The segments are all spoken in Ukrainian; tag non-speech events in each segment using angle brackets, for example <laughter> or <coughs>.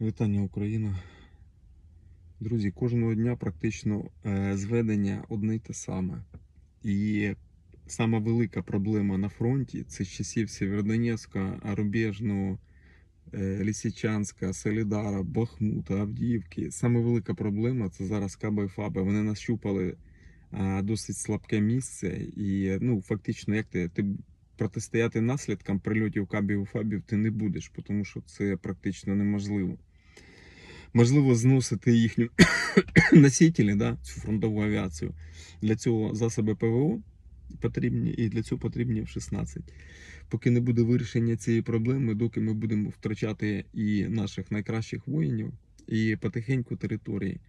Вітання Україна. Друзі, кожного дня практично е, зведення одне й те саме. І сама велика проблема на фронті це з часів Сєвєродонецька, Рубежного, е, Лисичанська, Солідара, Бахмута, Авдіївки. Саме велика проблема це зараз Каба і Фаба. Вони нащупали досить слабке місце. І ну, фактично, як ти, ти протистояти наслідкам прильотів Кабів і Фабів ти не будеш, тому що це практично неможливо. Можливо, зносити їхні <coughs> носителі, да, цю фронтову авіацію. Для цього засоби ПВО потрібні, і для цього потрібні F-16. Поки не буде вирішення цієї проблеми, доки ми будемо втрачати і наших найкращих воїнів, і потихеньку території.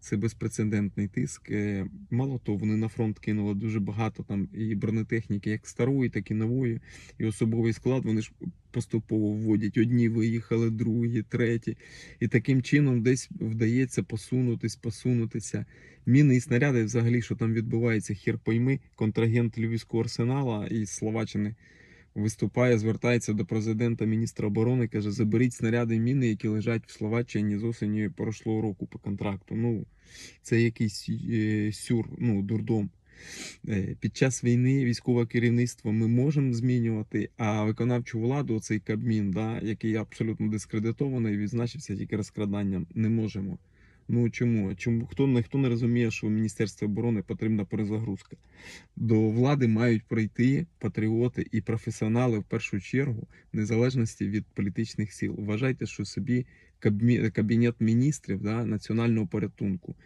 Це безпрецедентний тиск. Е, Мало того, вони на фронт кинули дуже багато там і бронетехніки, як старої, так і нової. І особовий склад вони ж поступово вводять. Одні виїхали, другі, треті. І таким чином десь вдається посунутись, посунутися. Міни і снаряди, взагалі, що там відбувається, хір пойми, контрагент Львівського арсенала із Словаччини виступає, звертається до президента, міністра оборони, каже: заберіть снаряди міни, які лежать в Словаччині з осені прошлого року по контракту. Ну, це якийсь е, сюр, ну, дурдом. Е, Під час війни військове керівництво ми можемо змінювати, а виконавчу владу, цей Кабмін, да, який абсолютно дискредитований, відзначився тільки розкраданням, не можемо. Ну чому? Чому хто ніхто не розуміє, що в Міністерстві оборони потрібна перезагрузка? До влади мають прийти патріоти і професіонали в першу чергу, в незалежності від політичних сил. Вважайте, що собі кабінет міністрів да, національного порятунку.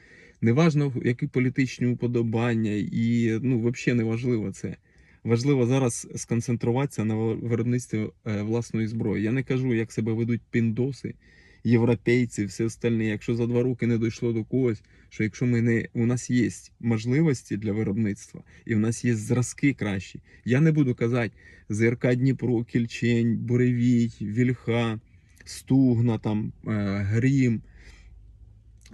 Неважно, які політичні уподобання, і ну, взагалі не важливо це. Важливо зараз сконцентруватися на виробництві е, власної зброї. Я не кажу, як себе ведуть піндоси, європейці, все остальне. Якщо за два роки не дійшло до когось, що якщо ми не у нас є можливості для виробництва, і в нас є зразки кращі. Я не буду казати ЗРК Дніпро, Кільчень, Буревій, Вільха, Стугна, там, е, Грім.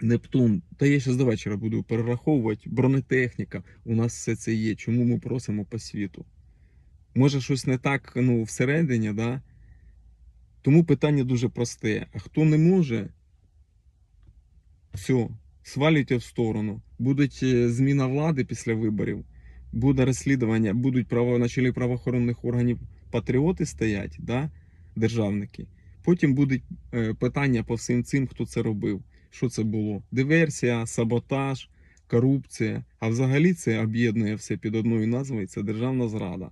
Нептун, та я ще до вечора буду перераховувати. Бронетехніка. У нас все це є. Чому ми просимо по світу? Може, щось не так ну, всередині, да? Тому питання дуже просте. А хто не може, все, свалюйте в сторону. Буде е, зміна влади після виборів, буде розслідування, будуть право, на чолі правоохоронних органів патріоти стоять, да? державники. Потім будуть е, питання по всім цим, хто це робив. Що це було? Диверсія, саботаж, корупція. А взагалі це об'єднує все під одною назвою це державна зрада.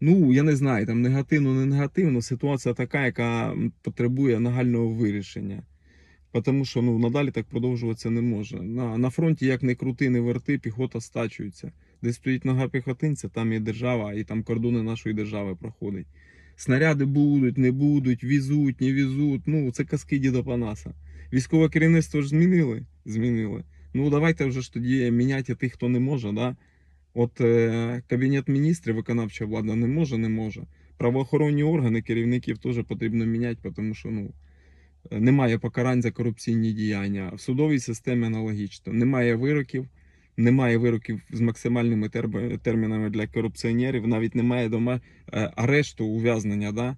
Ну, я не знаю, там негативно, не негативно. Ситуація така, яка потребує нагального вирішення. Тому що ну, надалі так продовжуватися не може. На, на фронті, як не крути, не верти, піхота стачується. Де стоїть нога піхотинця, там є держава, і там кордони нашої держави проходять. Снаряди будуть, не будуть, візуть, не візуть. Ну, це казки діда Панаса. Військове керівництво ж змінили? Змінили. Ну, давайте вже ж тоді міняти тих, хто не може, да? От е, Кабінет міністрів, виконавча влада не може, не може. Правоохоронні органи керівників теж потрібно міняти, тому що ну, немає покарань за корупційні діяння. В судовій системі аналогічно. Немає вироків, немає вироків з максимальними термінами для корупціонерів, навіть немає дома е, арешту, ув'язнення, да?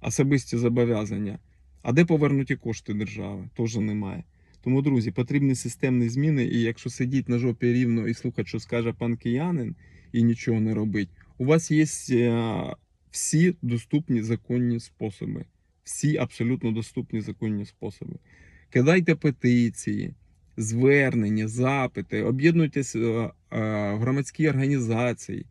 особисті зобов'язання. А де повернуті кошти держави? Теж немає. Тому, друзі, потрібні системні зміни, і якщо сидіть на жопі рівно і слухати, що скаже пан киянин, і нічого не робить, у вас є е, всі доступні законні способи. Всі абсолютно доступні законні способи. Кидайте петиції, звернення, запити, об'єднуйтесь е, е, в громадські організації.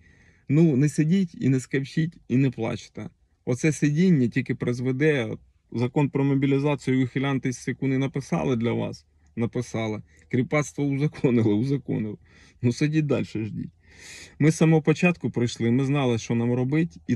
Ну, не сидіть і не скавчіть, і не плачте. Оце сидіння тільки призведе. Закон про мобілізацію ухилянти з не написали для вас. Написали. Кріпацтво узаконили, узаконили. Ну сидіть далі, ждіть. Ми з самого початку прийшли, ми знали, що нам робити, і